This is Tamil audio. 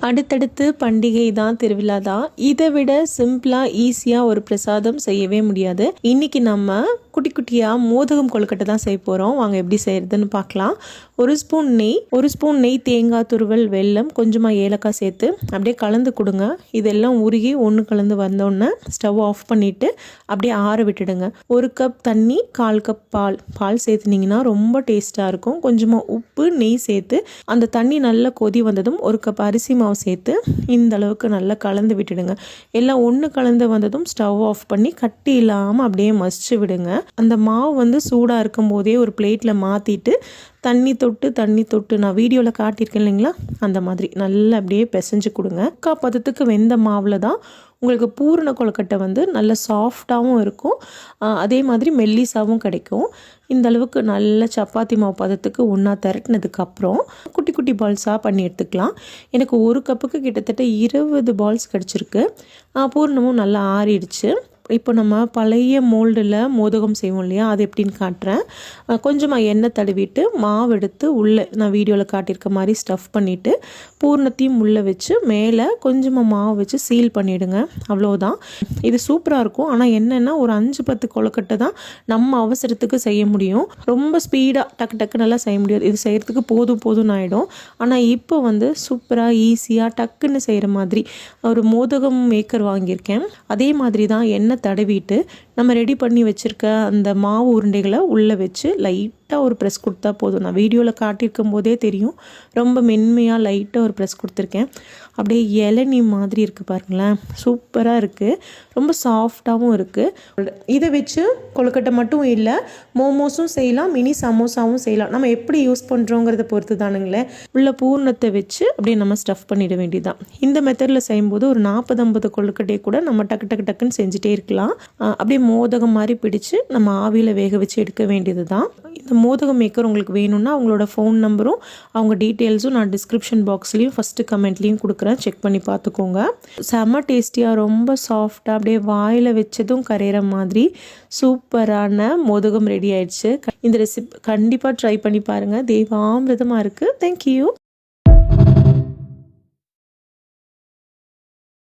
அடுத்தடுத்து பண்டிகை தான் திருவிழா தான். இதை விட சிம்பிளாக ஈஸியாக ஒரு பிரசாதம் செய்யவே முடியாது. இன்னைக்கு நம்ம குட்டி குட்டியாக மோதகம் கொழுக்கட்டை தான் செய்ய போகிறோம் வாங்க எப்படி செய்யறதுன்னு பார்க்கலாம். ஒரு ஸ்பூன் நெய் ஒரு ஸ்பூன் நெய் தேங்காய் துருவல் வெல்லம் கொஞ்சமாக ஏலக்காய் சேர்த்து அப்படியே கலந்து கொடுங்க. இதெல்லாம் உருகி ஒன்று கலந்து வந்தோடனே ஸ்டவ் ஆஃப் பண்ணிவிட்டு அப்படியே ஆற விட்டுடுங்க. ஒரு கப் தண்ணி கால் கப் பால். பால் சேர்த்துனிங்கன்னா ரொம்ப டேஸ்ட்டாக இருக்கும். கொஞ்சமாக உப்பு நெய் சேர்த்து அந்த தண்ணி நல்லா கொதி வந்ததும் ஒரு கப் அரிசி மாவு சேர்த்து இந்த அளவுக்கு நல்லா கலந்து விட்டுடுங்க. எல்லாம் ஒன்று கலந்து வந்ததும் ஸ்டவ் ஆஃப் பண்ணி கட்டி இல்லாமல் அப்படியே மசிச்சு விடுங்க. அந்த மாவு வந்து சூடாக இருக்கும் போதே ஒரு பிளேட்டில் மாற்றிட்டு தண்ணி தொட்டு தண்ணி தொட்டு நான் வீடியோவில் காட்டியிருக்கேன் இல்லைங்களா? அந்த மாதிரி நல்லா அப்படியே பிசைஞ்சு கொடுங்க. முக்கா பதத்துக்கு வெந்த மாவில் தான் உங்களுக்கு பூரண கொழுக்கட்டை வந்து நல்ல சாஃப்டாகவும் இருக்கும். அதே மாதிரி மெல்லிசாவும் கிடைக்கும். இந்த அளவுக்கு நல்ல சப்பாத்தி மாவு பதத்துக்கு ஒன்றா திரட்டினதுக்கப்புறம் குட்டி குட்டி பால்ஸாக பண்ணி எடுத்துக்கலாம். எனக்கு ஒரு கப்புக்கு கிட்டத்தட்ட இருபது பால்ஸ் கிடச்சிருக்கு. பூர்ணமும் நல்லா ஆறிடுச்சு. இப்போ நம்ம பழைய மோல்டில் மோதகம் செய்வோம் இல்லையா? அது எப்படின்னு காட்டுறேன். கொஞ்சமாக எண்ணெய் தடவிட்டு மாவு எடுத்து உள்ளே நான் வீடியோவில் காட்டியிருக்க மாதிரி ஸ்டஃப் பண்ணிவிட்டு பூர்ணத்தையும் உள்ளே வச்சு மேலே கொஞ்சமாக மாவு வச்சு சீல் பண்ணிவிடுங்க அவ்வளோதான் இது சூப்பராக இருக்கும். ஆனால் என்னென்னா ஒரு அஞ்சு பத்து கொழுக்கட்டை தான் நம்ம அவசரத்துக்கு செய்ய முடியும். ரொம்ப ஸ்பீடாக டக்கு டக்கு நல்லா செய்ய முடியாது. இது செய்கிறதுக்கு போதும் போதும்னு ஆகிடும் ஆனால் இப்போ வந்து சூப்பராக ஈஸியாக டக்குன்னு செய்கிற மாதிரி ஒரு மோதகம் மேக்கர் வாங்கியிருக்கேன். அதே மாதிரி தான் எண்ணெய் தடவிட்டு நம்ம ரெடி பண்ணி வச்சுருக்க அந்த மாவு உருண்டைகளை உள்ளே வச்சு லைட்டாக ஒரு ப்ரெஸ் கொடுத்தா போதும். நான் வீடியோவில் காட்டியிருக்கும் போதே தெரியும். ரொம்ப மென்மையாக லைட்டாக ஒரு ப்ரெஸ் கொடுத்துருக்கேன். அப்படியே இளநீ மாதிரி இருக்குது பாருங்களேன். சூப்பராக இருக்குது ரொம்ப சாஃப்டாகவும் இருக்குது இதை வச்சு கொழுக்கட்டை மட்டும் இல்லை மோமோஸும் செய்யலாம் மினி சமோசாவும் செய்யலாம். நம்ம எப்படி யூஸ் பண்ணுறோங்கிறத பொறுத்து தானுங்களேன் உள்ள பூர்ணத்தை வச்சு அப்படியே நம்ம ஸ்டஃப் பண்ணிட வேண்டியதுதான். இந்த மெத்தடில் செய்யும்போது ஒரு நாற்பது ஐம்பது கொழுக்கட்டையை கூட நம்ம டக்கு டக்கு டக்குன்னு செஞ்சுட்டே இருக்கலாம். அப்படியே மோதகம் மாதிரி பிடிச்சு நம்ம ஆவியில் வேக வச்சு எடுக்க வேண்டியது தான் இந்த மோதகம் மேக்கர் உங்களுக்கு வேணும்னா அவங்களோட ஃபோன் நம்பரும் அவங்க டீட்டெயில்ஸும் நான் டிஸ்கிரிப்ஷன் பாக்ஸ்லேயும் ஃபஸ்ட்டு கமெண்ட்லேயும் கொடுக்குறேன். செக் பண்ணி பார்த்துக்கோங்க. செம்ம டேஸ்டியாக ரொம்ப சாஃப்டாக அப்படியே வாயில் வச்சதும் கரையிற மாதிரி சூப்பரான மோதகம் ரெடி ஆயிடுச்சு. இந்த ரெசிபி கண்டிப்பாக ட்ரை பண்ணி பாருங்கள் தெய்வாமிரதமாக இருக்குது தேங்க்யூ